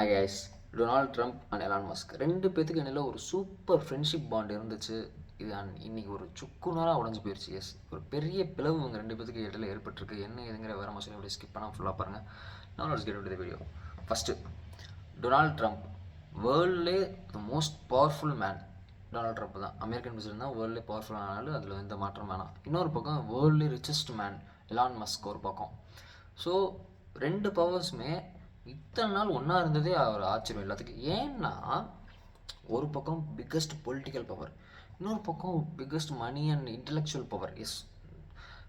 Hi guys Donald Trump and Elon Musk ரெண்டு பேத்துக்கு இடையில ஒரு சூப்பர் ஃப்ரெண்ட்ஷிப் பாண்ட் இருந்துச்சு. இது இன்னைக்கு ஒரு சுக்குநராக உடஞ்சி போயிடுச்சு எஸ் ஒரு பெரிய பிளவு இவங்க ரெண்டு பேத்துக்கு இடையில ஏற்பட்டிருக்கு. என்ன இதுங்கிற வேற மாதிரி அப்படி ஸ்கிப் பண்ணால் ஃபுல்லாக பாருங்கள் நான் ஒரு கெட் வீடியோ first Donald Trump வேர்ல்ட்லே the most powerful man Donald Trump தான். அமெரிக்கன் பிரசிடென்ட் தான். வேர்ல்ட்லே பவர்ஃபுல் ஆனாலும் அதில் எந்த மாற்றம் வேணாம். இன்னொரு பக்கம் வேர்ல்ட்லே ரிச்சஸ்ட் மேன் எலான் மஸ்க் ஒரு பக்கம். ஸோ ரெண்டு பவர்ஸுமே இத்தனை நாள் ஒன்றா இருந்ததே ஒரு ஆச்சரியம் எல்லாத்துக்கும். ஏன்னா ஒரு பக்கம் பிக்கஸ்ட் பொலிட்டிக்கல் பவர் இன்னொரு பக்கம் biggest money and intellectual power yes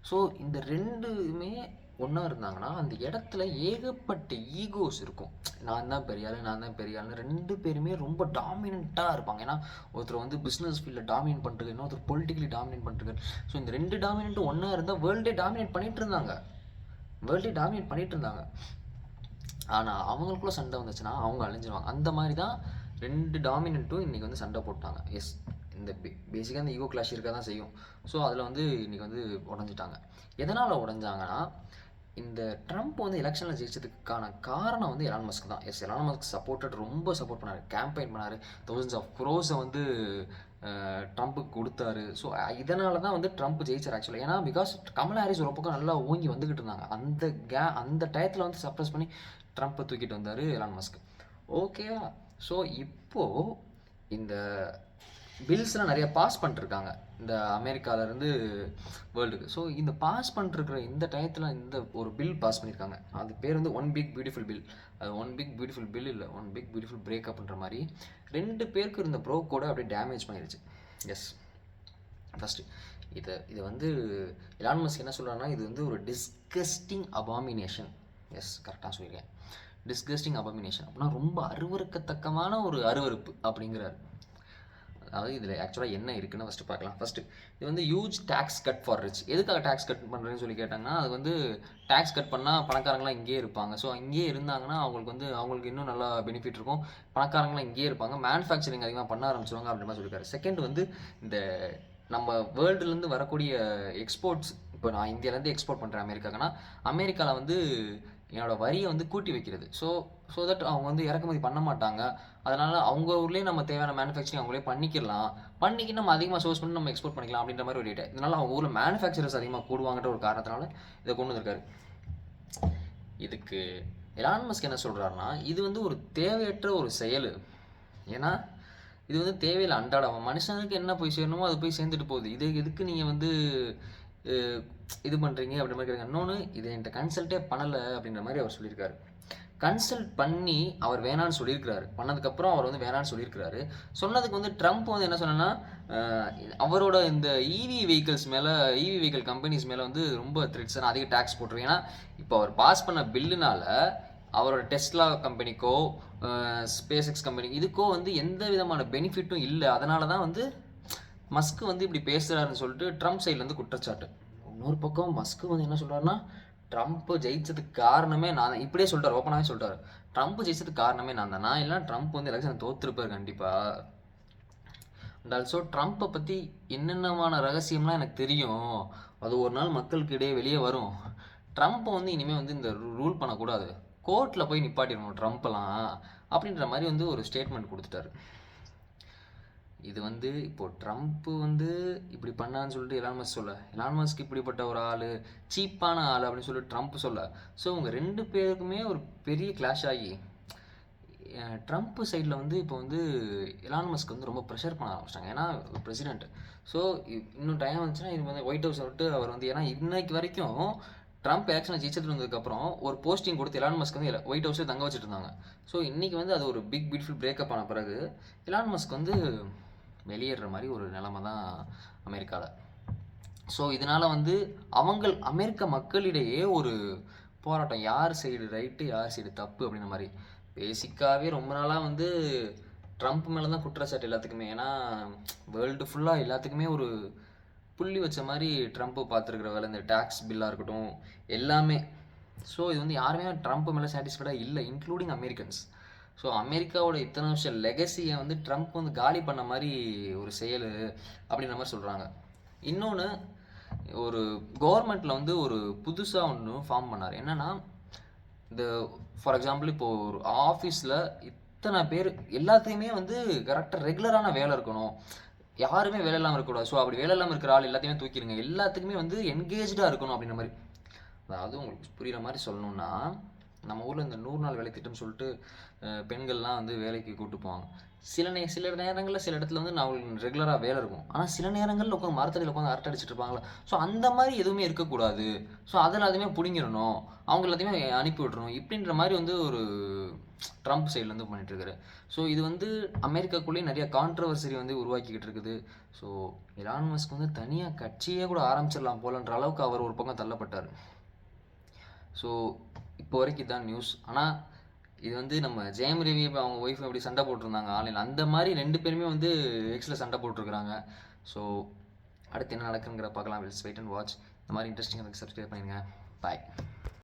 so இந்த ரெண்டுமே ஒன்றா இருந்தாங்கன்னா அந்த இடத்துல ஏகப்பட்ட ஈகோஸ் இருக்கும். நான் தான் பெரிய நான் தான் பெரிய ரெண்டு பேருமே ரொம்ப டாமினண்ட்டாக இருப்பாங்க. ஏன்னா ஒருத்தர் வந்து பிஸ்னஸ் ஃபீல்டில் டாமினேட் பண்ணுறது இன்னொருத்தர் பொலிட்டிக்கலி டாமினேட் பண்ணுறது ஸோ இந்த ரெண்டு டாமினண்ட்டும் ஒன்றா இருந்தால் வேர்ல்டே டாமினேட் பண்ணிகிட்டு இருந்தாங்க. வேர்ல்டே டாமினேட் பண்ணிகிட்டு இருந்தாங்க. ஆனால் அவங்களுக்குள்ள சண்டை வந்துச்சுன்னா அவங்க அழிஞ்சிருவாங்க. அந்த மாதிரி தான் ரெண்டு டாமினண்ட்டும் இன்றைக்கி வந்து சண்டை போட்டாங்க. எஸ் இந்த பேசிக்காக இந்த ஈகோ கிளாஷ் இருக்க தான் செய்யும். ஸோ அதில் வந்து இன்றைக்கி வந்து உடஞ்சிட்டாங்க. எதனால் உடஞ்சாங்கன்னா இந்த ட்ரம்ப் வந்து எலெக்ஷனில் ஜெயிச்சதுக்கான காரணம் வந்து எலான் மஸ்க் தான். எஸ் எலான் மஸ்க் சப்போர்ட்டட் ரொம்ப சப்போர்ட் பண்ணார். கேம்பெயின் பண்ணார். தௌசண்ட்ஸ் ஆஃப் க்ரோஸை வந்து ட்ரம்ப்புக்கு கொடுத்தாரு. ஸோ இதனால தான் வந்து ட்ரம்ப் ஜெயிச்சார் ஆக்சுவலாக ஏன்னா பிகாஸ் கமலா ஹாரிஸ் ஒரு பக்கம் நல்லா ஓங்கி வந்துக்கிட்டு இருந்தாங்க. அந்த கே அந்த டயத்தில் வந்து சப்ரஸ் பண்ணி ட்ரம்ப்பை தூக்கிட்டு வந்தார் எலான் மஸ்க். ஓகேவா ஸோ இப்போது இந்த பில்ஸ்லாம் நிறைய பாஸ் பண்ணிட்டுருக்காங்க இந்த அமெரிக்காவிலேருந்து வேர்ல்டுக்கு. ஸோ இந்த பாஸ் பண்ணிட்டுருக்குற இந்த டயத்தில் இந்த ஒரு பில் பாஸ் பண்ணியிருக்காங்க அது பேர் வந்து ஒன் பிக் பியூட்டிஃபுல் பில் அது ஒன் பிக் பியூட்டிஃபுல் பில் இல்லை ஒன் பிக் பியூட்டிஃபுல் பிரேக்கப்ன்ற மாதிரி ரெண்டு பேருக்கு இருந்த ப்ரோ கூட அப்படியே டேமேஜ் பண்ணிடுச்சு எஸ் ஃபஸ்ட்டு இதை இதை வந்து எலான்மஸ் என்ன சொல்கிறாருன்னா இது வந்து ஒரு டிஸ்கஸ்டிங் அபாமினேஷன் எஸ் கரெக்டாக சொல்லியிருக்கேன். டிஸ்கஸ்டிங் அபமினேஷன் அப்படின்னா ரொம்ப அருவருக்கத்தக்கமான ஒரு அருவருப்பு அப்படிங்கிறாரு. அதாவது இதில் ஆக்சுவலாக என்ன இருக்குன்னு ஃபஸ்ட்டு பார்க்கலாம். ஃபஸ்ட்டு இது வந்து huge tax cut for rich எதுக்காக டேக்ஸ் கட் பண்ணுறேன்னு சொல்லி கேட்டாங்கன்னா அது வந்து டேக்ஸ் கட் பண்ணால் பணக்காரங்களாம் இங்கேயே இருப்பாங்க. ஸோ இங்கேயே இருந்தாங்கன்னா அவங்களுக்கு வந்து அவங்களுக்கு இன்னும் நல்லா பெனிஃபிட் இருக்கும். பணக்காரங்களாம் இங்கேயே இருப்பாங்க. மேனுஃபேக்சரிங் அதிகமாக பண்ண ஆரம்பிச்சிருவாங்க அப்படின்ற மாதிரி சொல்லியிருக்காரு. செகண்ட் வந்து இந்த நம்ம வேர்ல்டுலேருந்து வரக்கூடிய எக்ஸ்போர்ட்ஸ் இப்போ நான் இந்தியாவிலேருந்து எக்ஸ்போர்ட் பண்ணுறேன் அமெரிக்காக்குன்னா அமெரிக்காவில் வந்து என்னோட வரியை வந்து கூட்டி வைக்கிறது. ஸோ ஸோ தட் அவங்க வந்து இறக்குமதி பண்ண மாட்டாங்க. அதனால் அவங்க ஊர்லேயே நம்ம தேவையான மேனுஃபேக்சரிங் அவங்களே பண்ணிக்கலாம் பண்ணிக்கி நம்ம அதிகமாக சோர்ஸ் பண்ணி நம்ம எக்ஸ்போர்ட் பண்ணிக்கலாம் அப்படின்ற மாதிரி ஒரு ரேட்டு இதனால் அவங்க ஊரில் மேனுஃபேக்சரர்ஸ் அதிகமாக கூடுவாங்கன்ற ஒரு காரணத்தினால இதை கொண்டு வந்திருக்காரு. இதுக்கு எலான்மஸ்க் என்ன சொல்கிறாருன்னா இது வந்து ஒரு தேவையற்ற ஒரு செயல். ஏன்னா இது வந்து தேவையில்லை அன்றாடம். மனுஷனுக்கு என்ன போய் சேரணுமோ அது போய் சேர்ந்துட்டு போகுது. இது எதுக்கு நீங்கள் வந்து இது பண்ணுறீங்க அப்படின்ற மாதிரி கேட்குறாங்க இன்னொன்று இதை என்கிட்ட கன்சல்ட்டே பண்ணலை அப்படின்ற மாதிரி அவர் சொல்லியிருக்காரு. கன்சல்ட் பண்ணி அவர் வேணான்னு சொல்லியிருக்கிறாரு. பண்ணதுக்கப்புறம் அவர் வந்து வேணான்னு சொல்லியிருக்கிறாரு. சொன்னதுக்கு வந்து ட்ரம்ப் வந்து என்ன சொன்னேன்னா அவரோட இந்த இவி வெஹிக்கிள்ஸ் மேலே இவி வெஹிக்கிள் கம்பெனிஸ் மேலே வந்து ரொம்ப த்ரெட்ஸ் அதிக டேக்ஸ் போட்டிருக்கேன் ஏன்னா இப்போ அவர் பாஸ் பண்ண பில்லுனால அவரோட டெஸ்லா கம்பெனிக்கோ ஸ்பேஸ் எக்ஸ் கம்பெனிக்கு இதுக்கோ வந்து எந்த விதமான பெனிஃபிட்டும் இல்லை. அதனால தான் வந்து மஸ்க் வந்து இப்படி பேசுகிறாருன்னு சொல்லிட்டு ட்ரம்ப் சைட்லேருந்து குற்றச்சாட்டு. இன்னொரு பக்கம் மஸ்க் வந்து என்ன சொல்கிறாருன்னா ட்ரம்ப் ஜெயிச்சதுக்கு காரணமே நான் இப்படியே சொல்லிட்டார் ஓப்பனாகவே சொல்லிட்டார் ட்ரம்ப் ஜெயிச்சதுக்கு காரணமே நான் தான். நான் இல்லைனா ட்ரம்ப் வந்து எலெக்ஷன் தோத்துருப்பார் கண்டிப்பாக அண்ட் ஆல்சோ ட்ரம்ப்பை பற்றி என்னென்னமான ரகசியம்லாம் எனக்கு தெரியும். அது ஒரு நாள் மக்களுக்கு இடையே வெளியே வரும். ட்ரம்ப்பை வந்து இனிமேல் வந்து இந்த ரூல் பண்ணக்கூடாது. கோர்ட்டில் போய் நிப்பாட்டிடணும் ட்ரம்ப்லாம் அப்படின்ற மாதிரி வந்து ஒரு ஸ்டேட்மெண்ட் கொடுத்துட்டாரு. இது வந்து இப்போ ட்ரம்ப்பு வந்து இப்படி பண்ணான்னு சொல்லிட்டு எலான் மஸ்க் சொல்ல. எலான் மஸ்க் இப்படிப்பட்ட ஒரு ஆள் சீப்பான ஆள் அப்படின்னு சொல்லிட்டு ட்ரம்ப் சொல்ல. ஸோ அவங்க ரெண்டு பேருக்குமே ஒரு பெரிய கிளாஷ் ஆகி ட்ரம்ப் சைடில் வந்து இப்போ வந்து எலான் மஸ்க் வந்து ரொம்ப ப்ரெஷர் பண்ண ஆரம்பிச்சிட்டாங்க. ஏன்னா பிரசிடென்ட் ஸோ இன்னும் டைம் வந்துச்சுன்னா இது வந்து ஒயிட் ஹவுஸ் விட்டு அவர் வந்து ஏன்னா இன்னைக்கு வரைக்கும் ட்ரம்ப் எலெக்ஷனை ஜெயிச்சது வந்ததுக்கப்புறம் ஒரு போஸ்டிங் கொடுத்து எலான் மஸ்க் வந்து ஒயிட் ஹவுஸில் தங்க வச்சுட்டு இருந்தாங்க. ஸோ இன்றைக்கி வந்து அது ஒரு பிக் பியூட்டிஃபுல் பிரேக்கப் ஆன பிறகு எலான் மஸ்க் வந்து வெளியேற மாதிரி ஒரு நிலமை தான் அமெரிக்காவில் ஸோ இதனால் வந்து அவங்கள் அமெரிக்க மக்களிடையே ஒரு போராட்டம் யார் சைடு ரைட்டு யார் சைடு தப்பு அப்படின்ற மாதிரி. பேசிக்காகவே ரொம்ப நாளாக வந்து ட்ரம்ப் மேலே தான் குற்றச்சாட்டு எல்லாத்துக்குமே. ஏன்னா வேர்ல்டு ஃபுல்லாக எல்லாத்துக்குமே ஒரு புள்ளி வச்ச மாதிரி ட்ரம்ப்பு பார்த்துருக்குற வேலை. இந்த டேக்ஸ் பில்லாக இருக்கட்டும் எல்லாமே. ஸோ இது வந்து யாருமே ட்ரம்ப் மேலே சாட்டிஸ்ஃபைடாக இல்லை இன்க்ளூடிங் அமெரிக்கன்ஸ் ஸோ அமெரிக்காவோட இத்தனை வருஷம் லெகசியை வந்து ட்ரம்ப் வந்து காலி பண்ண மாதிரி ஒரு செயல் அப்படின்ற மாதிரி சொல்கிறாங்க இன்னொன்று ஒரு கவர்மெண்ட்டில் வந்து ஒரு புதுசாக ஒன்று ஃபார்ம் பண்ணார். என்னென்னா இந்த ஃபார் எக்ஸாம்பிள் இப்போது ஒரு ஆஃபீஸில் இத்தனை பேர் எல்லாத்தையுமே வந்து கரெக்டாக ரெகுலரான வேலை இருக்கணும். யாருமே வேலை இல்லாமல் இருக்கக்கூடாது. ஸோ அப்படி வேலை இல்லாமல் இருக்கிற ஆள் எல்லாத்தையுமே தூக்கிடுங்க. எல்லாத்துக்குமே வந்து என்கேஜாக இருக்கணும் அப்படின்ற மாதிரி. அதாவது உங்களுக்கு புரிகிற மாதிரி சொல்லணும்னா நம்ம ஊரில் இந்த நூறு நாள் வேலை திட்டம்னு சொல்லிட்டு பெண்கள்லாம் வந்து வேலைக்கு கூப்பிட்டு போவாங்க. சில நே சில நேரங்களில் சில இடத்துல வந்து நான் அவங்களுக்கு ரெகுலராக வேலை இருக்கும். ஆனால் சில நேரங்களில் உட்காந்து மரத்தடியில் உட்காந்து அரட்டை அடிச்சிட்டு இருப்பாங்களா? ஸோ அந்த மாதிரி எதுவுமே இருக்கக்கூடாது. ஸோ அது எல்லாத்தையுமே பிடிங்கிடணும். அவங்க எல்லாத்தையுமே அனுப்பி விட்றணும் இப்படின்ற மாதிரி வந்து ஒரு ட்ரம்ப் சைட்லேருந்து பண்ணிட்டு இருக்காரு. ஸோ இது வந்து அமெரிக்காக்குள்ளேயே நிறைய கான்ட்ரவர்சரி வந்து உருவாக்கிக்கிட்டு இருக்குது. ஸோ எலான் மஸ்க் வந்து தனியாக கட்சியே கூட ஆரம்பிச்சிடலாம் போலன்ற அளவுக்கு அவர் ஒரு பக்கம் தள்ளப்பட்டார். ஸோ இப்போ வரைக்கும் இதான் நியூஸ் ஆனால் இது வந்து நம்ம ஜெயம் ரவி இப்போ அவங்க ஒய்ஃப் எப்படி சண்டை போட்டிருந்தாங்க ஆன்லைன் அந்த மாதிரி ரெண்டு பேருமே வந்து எக்ஸில் சண்டை போட்டிருக்கிறாங்க. ஸோ அடுத்து என்ன நடக்குங்கிற பார்க்கலாம். வெல்ஸ் வெயிட் அண்ட் வாட்ச் இந்த மாதிரி இன்ட்ரெஸ்டிங் எனக்கு சப்ஸ்கிரைப் பண்ணிடுங்க பாய்